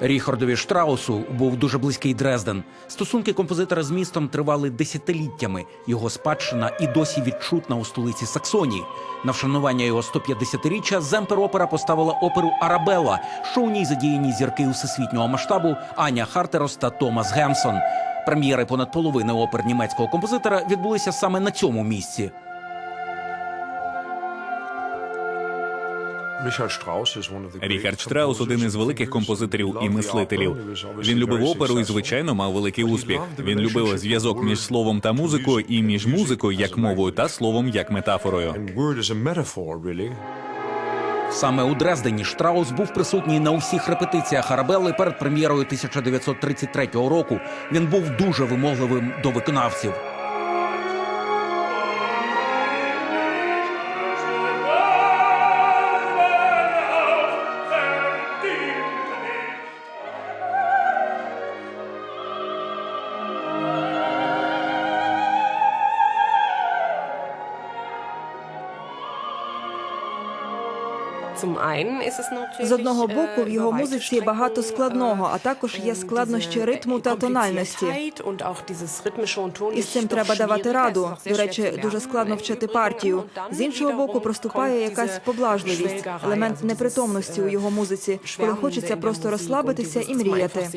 Ріхардові Штраусу був дуже близький Дрезден. Стосунки композитора з містом тривали десятиліттями. Його спадщина і досі відчутна у столиці Саксонії. На вшанування його 150-річчя Земпер Опера поставила оперу Арабелла, що у ній задіяні зірки всесвітнього масштабу Аня Хартерос та Томас Гемсон. Прем'єри понад половини опер німецького композитора відбулися саме на цьому місці. Ріхард Штраус один із великих композиторів і мислителів. Він любив оперу і, звичайно, мав великий успіх. Він любив зв'язок між словом та музикою, і між музикою як мовою та словом як метафорою. Саме у Дрездені Штраус був присутній на усіх репетиціях Арабелли перед прем'єрою 1933 року. Він був дуже вимогливим до виконавців. З одного боку, в його музиці багато складного, а також є складнощі ритму та тональності. І з цим треба давати раду. До речі, дуже складно вчити партію. З іншого боку, проступає якась поблажливість, елемент непритомності у його музиці, коли хочеться просто розслабитися і мріяти.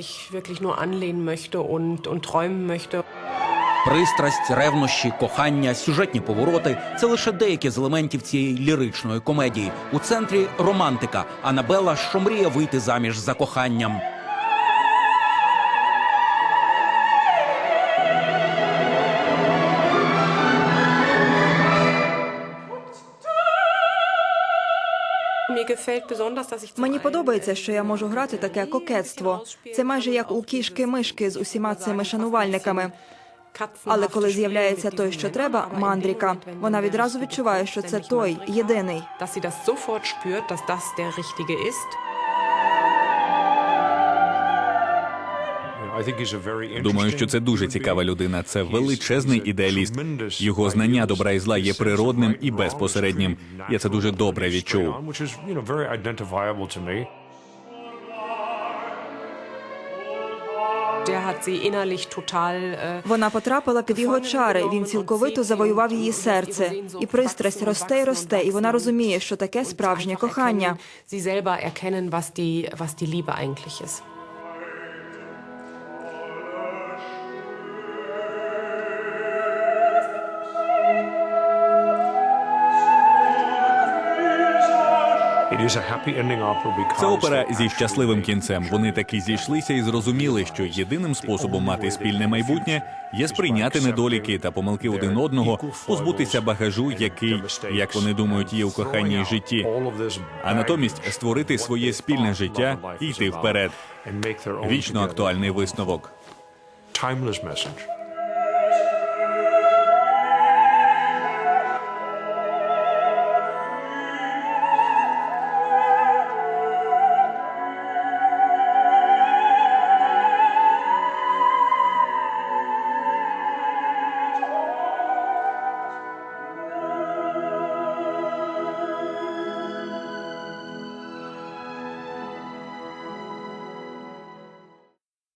Пристрасть, ревнощі, кохання, сюжетні повороти це лише деякі з елементів цієї ліричної комедії. У центрі романтика Анабела, що мріє вийти заміж за коханням. Мені подобається, що я можу грати таке кокетство. Це майже як у кішки-мишки з усіма цими шанувальниками. Але коли з'являється той, що треба, мандріка, вона відразу відчуває, що це той єдиний. Думаю, що це дуже цікава людина. Це величезний ідеаліст. Його знання добра і зла є природним і безпосереднім. Я це дуже добре відчув. Вона потрапила під його чари. Він цілковито завоював її серце. І пристрасть росте й росте, і вона розуміє, що таке справжнє кохання. Це опера зі щасливим кінцем. Вони таки зійшлися і зрозуміли, що єдиним способом мати спільне майбутнє є сприйняти недоліки та помилки один одного, позбутися багажу, який, як вони думають, є у коханні й житті, а натомість створити своє спільне життя і йти вперед. Вічно актуальний висновок.